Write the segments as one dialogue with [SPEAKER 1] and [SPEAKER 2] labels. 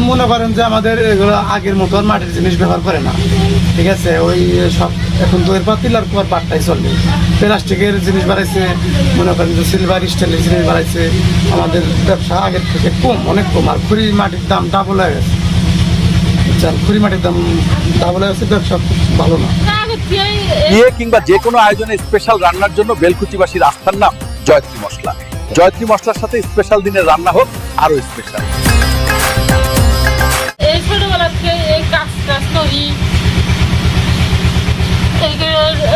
[SPEAKER 1] এখন মনে করেন যে আমাদের এগুলো আগের মতো আর মাটির জিনিস ব্যবহার করে না। ঠিক আছে? ওই সব এখন দইয়ের পাতিল আর কুয়ার পাটটাই চলে। প্লাস্টিকের জিনিস বাড়াইছে, মনে করেন যে সিলভার স্টিলের জিনিস বাড়াইছে। আমাদের ব্যবসা আগের থেকে কম, অনেক কম। আর খুঁড়ি মাটির দাম ডাবল হয়ে গেছে। বুঝছেন খুরি মাটির দাম ডাবল হয়ে গেছে, ব্যবসা ভালো না।
[SPEAKER 2] বিয়ে কিংবা যে কোনো আয়োজনে স্পেশাল রান্নার জন্য বেলকুচিবাসীর আস্থার নাম জয়ত্রী মশলা। জয়ত্রী মশলার সাথে স্পেশাল দিনের রান্না হোক আরও স্পেশাল
[SPEAKER 3] করি।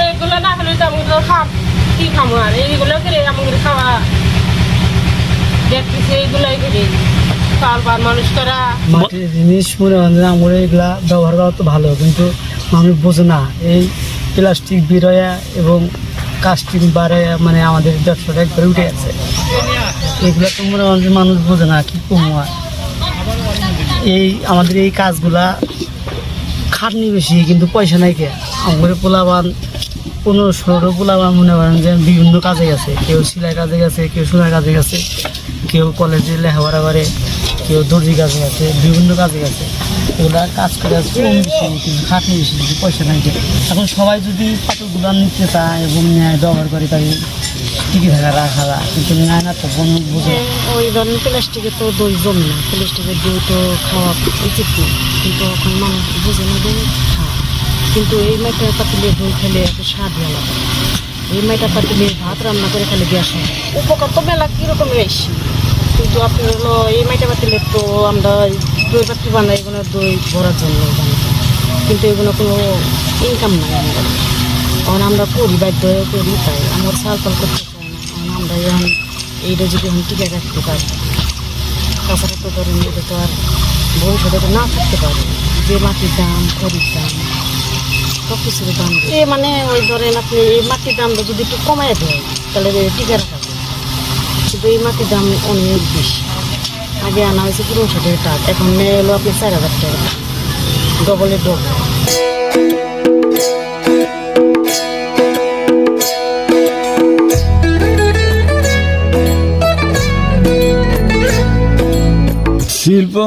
[SPEAKER 3] এইগুলো না হলে তো আমাদের খাব কি খাব আর? এইগুলো করে আমাদের খাওয়া দেখতেছি, এইগুলোই করে মানুষ করা।
[SPEAKER 4] মাটির জিনিস মনে আমরা ব্যবহার করা তো ভালো, কিন্তু মানুষ বোঝে না। এই প্লাস্টিক বেরোয়া এবং কাস্টিং মানে আমাদের ব্যবসাটা উঠে তো মনে মানুষ বোঝে না, কি কম এই আমাদের এই কাজগুলা খাটনি বেশি, কিন্তু পয়সা নাই কে? আমাদের পোলাবান পনেরো ষোলো পোলাবান মনে করেন যে বিভিন্ন কাজে গেছে। কেউ সেলাই কাজে গেছে, কেউ সোনার কাজে গেছে, কেউ কলেজে লেখাপড়া করে, কেউ দর্জি কাজে গেছে, বিভিন্ন কাজে গেছে। এগুলা কাজ করে আছে কিন্তু খাটনি বেশি, কিন্তু পয়সা নাই কে? এখন সবাই যদি পাটলগুলো নিতে চায় এবং ব্যবহার করে তাই টিকে থাকা রাখা যায় কিন্তু নেয় না তো কোনো বুঝে
[SPEAKER 5] ওই ধরনের প্লাস্টিকে তো দই জমে না প্লাস্টিকের দই তো খাওয়া উচিত না কিন্তু এখন মানুষ বুঝে না দই খাওয়া কিন্তু এই মাইটার পাতিলে দই খেলে একটা স্বাদ আলাদা এই মাইটার পাতিলে ভাত রান্না করে খেলে গ্যাস হয়। উপকার তো মেলা কীরকম বেশি কিন্তু আপনার হলো এই মাইটা পাতিলে তো আমরা দই পাতি বানাই এগুলো দই ভরার জন্য কিন্তু এগুলো কোনো ইনকাম নাই আমাদের কারণ আমরা করি বাধ্য হয়ে করি তাই আমার সাল করতে না আমরা এখন এইটা যদি এখন টিকে রাখতে পারি, তাছাড়া তো ধরেন এটা তো আর ভবিষ্যতে তো না থাকতে পারে। যে মাটির দাম খড়ির দাম সব কিছুর দাম এ মানে ওই ধরেন আপনি এই মাটির দামটা যদি একটু কমাই দেয় তাহলে টিকে রাখা কিন্তু এই মাটির দাম অনেক বেশি। আগে আনা হয়েছে পনেরোশো টাকা এখন নেই হলো আপনি চার হাজার টাকা। ডবলের ডবল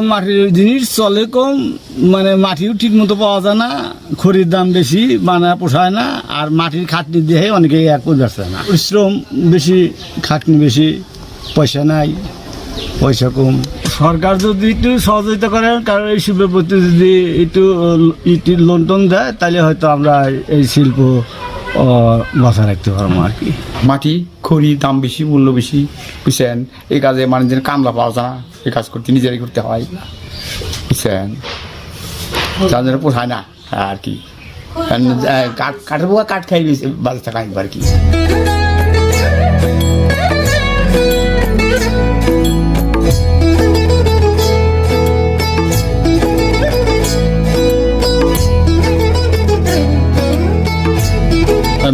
[SPEAKER 6] মাটির জিনিস চলে কম মানে মাটিও ঠিক মতো পাওয়া যায় না খড়ির দাম বেশি বানা পোষায় না আর মাটির খাটনি দিয়ে অনেকে এক যাচ্ছে না। পরিশ্রম বেশি খাটনি বেশি পয়সা নাই পয়সা কম। সরকার যদি একটু সহযোগিতা করেন কারণ এই শিল্পের প্রতি যদি একটু ইটি লোন টোন দেয় তাহলে হয়তো আমরা এই শিল্প আহ, রাখতে পারব আর কি।
[SPEAKER 7] মাটি? খড়ি দাম বেশি মূল্য বেশি বুঝছেন? এই কাজে মানুষজন কামলা পাওয়া যায় না এই কাজ করতে নিজেরাই করতে হয়। বুঝছেন? যার জন্য পোষায় না আর কি। কাঠ কাঠের পোকা কাঠ খাই বেশি বাজার থাকা একবার কি।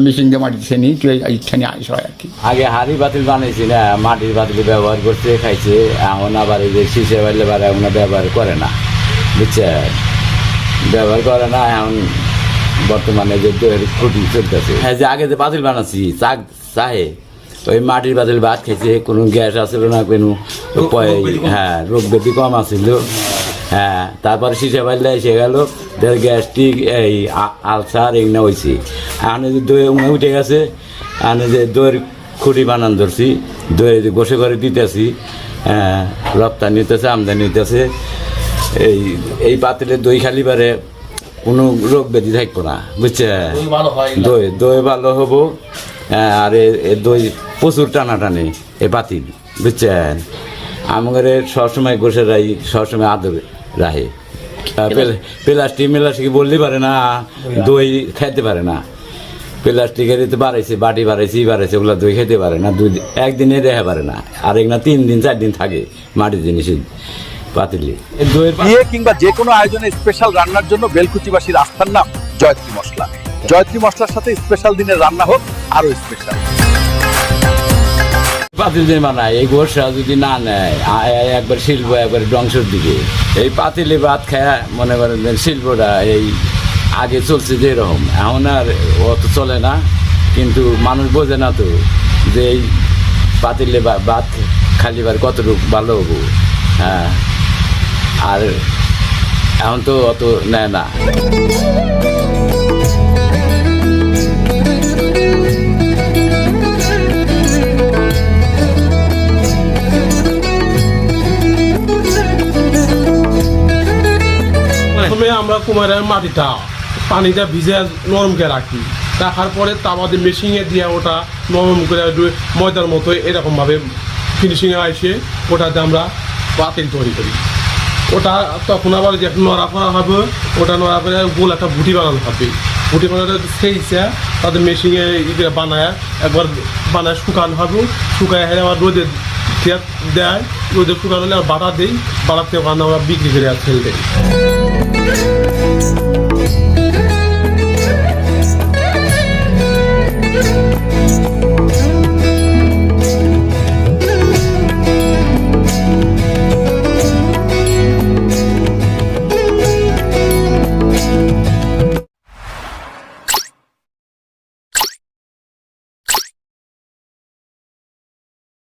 [SPEAKER 7] মেশিন দিয়ে মাটি দিচ্ছে নি কেউ ইচ্ছানি আইস হয় আর কি।
[SPEAKER 8] আগে হাড়ি বাতিল বানাইছি না মাটির বাতিল ব্যবহার করছে খাইছে এখন আবার এই যে শিশে বাড়লে বারে এখন ব্যবহার করে না। বুঝছে? ব্যবহার করে না এখন বর্তমানে যে দইয়ের খুঁটি চলতেছে। হ্যাঁ যে আগে যে বাতিল বানাচ্ছি চাক চাহে ওই মাটির বাতিল ভাত খাইছে কোনো গ্যাস আসলো না কোনো হ্যাঁ রোগ ব্যাধি কম আসছিল হ্যাঁ তারপরে শিশে বাড়লে এসে গেল গ্যাস্ট্রিক এই আলসার এগুলো হয়েছে এই যে দই উমে উঠে গেছে এই যে দইয়ের খুঁটি বানান ধরছি দই যে গোসে করে দিতেছি হ্যাঁ রপ্তানি নিতেছে আমদানি নিতেছে এই এই পাতিলে দই খালি পারে কোনো রোগ ব্যাধি থাকব না বুঝছে? দই দই ভালো হব হ্যাঁ, আর এ- এ দই প্রচুর টানাটানি এ পাতিল বুঝছেন আমাদের সবসময় গোসে রাই সবসময় আদর রাহে। প্লাস্টিক মেলাস্টিক বলতে পারে না। দই খাইতে পারে না। প্লাস্টিকের তো বাড়াইছে বাটি বাড়াইছে ই বাড়াইছে ওগুলো দই খেতে পারে না দুই একদিনে দেখা পারে না আর এগুলো তিন দিন চার দিন থাকে মাটির জিনিস পাতিলি।
[SPEAKER 2] বিয়ে কিংবা যে কোনো আয়োজনে স্পেশাল রান্নার জন্য বেলকুচিবাসীর আস্থার নাম জয়ত্রী মশলা। জয়ত্রী মশলার সাথে স্পেশাল দিনের রান্না হোক আরও স্পেশাল
[SPEAKER 8] পাতিল দিয়ে বানায় এই গোসা যদি না নেয় একবার শিল্প একবার ধ্বংসের দিকে। এই পাতিলে ভাত খায় মনে করেন যে শিল্পটা এই আগে চলছে যেরকম এখন আর অত চলে না কিন্তু মানুষ বোঝে না তো যে এই পাতিলে ভাত খালিবার কতটুকু ভালো হব। হ্যাঁ। আর এখন তো অত নেয় না।
[SPEAKER 9] প্রথমে আমরা কুমারের মাটিটা। পানিটা ভিজে নরমকে রাখি। রাখার পরে তামাদের মেশিনে দিয়ে ওটা নরম করে ময়দার মতো এরকমভাবে ফিনিশিংয়ে আসে ওটাতে আমরা বাতিল তৈরি করি। ওটা তখন আবার যে নড়া করা হবে, ওটা নড়া করে গোল একটা বুটি বানানো হবে। বুটি বানানো সেই তাদের মেশিনে ইয়ে বানায়, একবার বানায় শুকানো হবে। শুকায় হয়ে আবার রোদে দিয়ে রোদে শুকানো হলে বাটা দিই বাটাতে ওখানে আমরা বিক্রি করে ফেল দিই।